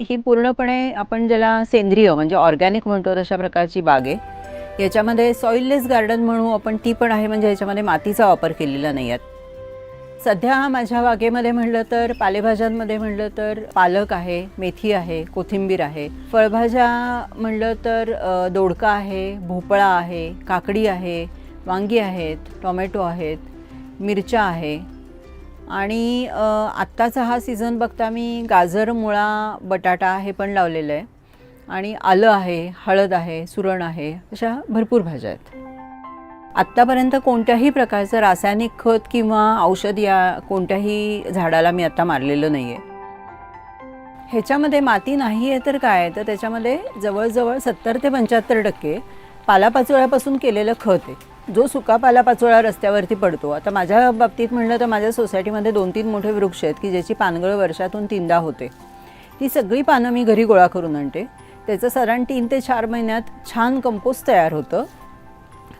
ही पूर्णपणे आपण ज्याला सेंद्रिय म्हणजे ऑर्गॅनिक म्हणतो तशा प्रकारची बाग आहे. याच्यामध्ये सॉइललेस गार्डन म्हणू आपण ती पण आहे म्हणजे याच्यामध्ये मातीचा वापर केलेला नाही आहे. सध्या माझ्या बागेमध्ये म्हणलं तर पालेभाज्यांमध्ये म्हणलं तर पालक आहे मेथी आहे कोथिंबीर आहे. फळभाज्या म्हणलं तर दोडका आहे भोपळा आहे काकडी आहे वांगी आहेत टोमॅटो आहेत मिरच्या आहे आणि आत्ताचा हा सीझन बघता मी गाजर मुळा बटाटा हे पण लावलेलं आहे. आणि आलं आहे हळद आहे सुरण आहे अशा भरपूर भाज्या आहेत. आत्तापर्यंत कोणत्याही प्रकारचं रासायनिक खत किंवा औषध या कोणत्याही झाडाला मी आत्ता मारलेलं नाही आहे ह्याच्यामध्ये माती नाही आहे तर काय? तर त्याच्यामध्ये जवळजवळ सत्तर ते पंच्याहत्तर टक्के पालापाचोळ्यापासून केलेलं खत आहे. जो सुका पालापाचोळा रस्त्यावरती पडतो. आता माझ्या बाबतीत म्हणलं तर माझ्या सोसायटीमध्ये दोन तीन मोठे वृक्ष आहेत की ज्याची पानगळ वर्षातून तीनदा होते. ती सगळी पानं मी घरी गोळा करून आणते. त्याचं साधारण तीन ते चार महिन्यात छान कंपोस्ट तयार होतं.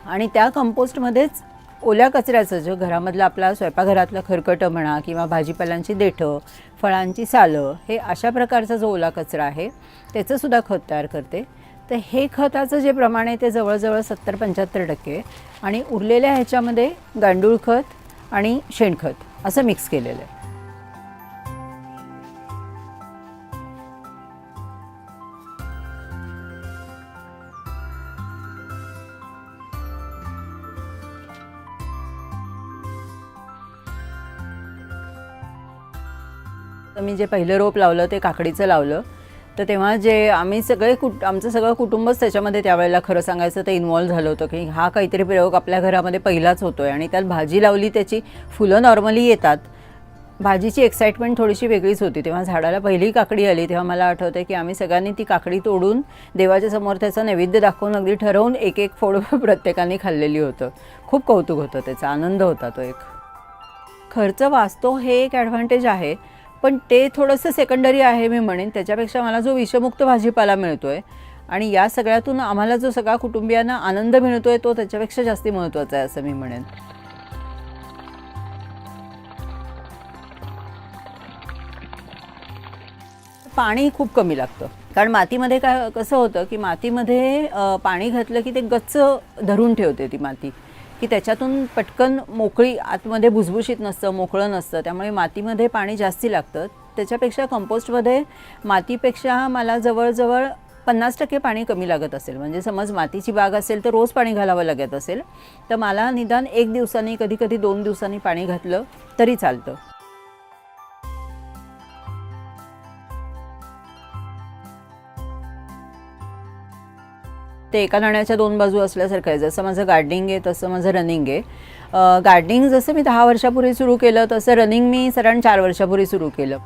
आणि त्या कंपोस्टमध्येच ओल्या कचऱ्याचं जो घरामधलं आपला स्वयंपाकघरातलं खरकटं म्हणा किंवा भाजीपाल्यांची देठं फळांची सालं हे अशा प्रकारचा जो ओला कचरा आहे त्याचंसुद्धा खत तयार करते. तर हे खताचं जे प्रमाण आहे ते जवळजवळ सत्तर पंच्याहत्तर टक्के आणि उरलेल्या ह्याच्यामध्ये गांडूळ खत आणि शेणखत असं मिक्स केलेलं आहे. तर मी जे पहिलं रोप लावलं ते काकडीचं लावलं. तर तेव्हा जे आम्ही सगळे कुट आमचं सगळं कुटुंबच त्याच्यामध्ये त्यावेळेला खरं सांगायचं तर इन्वॉल्व्ह झालं होतं की हा काहीतरी प्रयोग आपल्या घरामध्ये पहिलाच होतो आहे आणि त्यात भाजी लावली त्याची फुलं नॉर्मली येतात. भाजीची एक्साइटमेंट थोडीशी वेगळीच होती. तेव्हा झाडाला पहिली काकडी आली तेव्हा मला आठवतं की आम्ही सगळ्यांनी ती काकडी तोडून देवाच्या समोर त्याचं नैवेद्य दाखवून अगदी ठरवून एक एक फोड प्रत्येकाने खाल्लेली होतं. खूप कौतुक होतं त्याचा आनंद होता तो एक. खर्च वाचतो हे एक ॲडव्हान्टेज आहे. पण ते थोडंसं सेकंडरी आहे मी म्हणेन. त्याच्यापेक्षा मला जो विषमुक्त भाजीपाला मिळतो आहे आणि या सगळ्यातून आम्हाला जो सगळा कुटुंबियांना आनंद मिळतो आहे तो त्याच्यापेक्षा जास्त महत्त्वाचा आहे असं मी म्हणेन. पाणी खूप कमी लागतं. कारण मातीमध्ये काय कसं होतं की मातीमध्ये पाणी घातलं की ते गच्च धरून ठेवते ती माती. की त्याच्यातून पटकन मोकळी आतमध्ये भुसभुशीत नसतं मोकळं नसतं. त्यामुळे मातीमध्ये पाणी जास्ती लागतं. त्याच्यापेक्षा कंपोस्टमध्ये मातीपेक्षा मला जवळजवळ पन्नास टक्के पाणी कमी लागत असेल. म्हणजे समज मातीची बाग असेल तर रोज पाणी घालावं लागत असेल. तर मला निदान एक दिवसांनी कधी कधी दोन दिवसांनी पाणी घातलं तरी चालतं. ते एका नाण्याच्या दोन बाजू असल्यासारखं आहे. जसं माझं गार्डनिंग आहे तसं माझं रनिंग आहे. गार्डनिंग जसं मी दहा वर्षापूर्वी सुरू केलं तसं रनिंग मी साधारण चार वर्षापूर्वी सुरू केलं.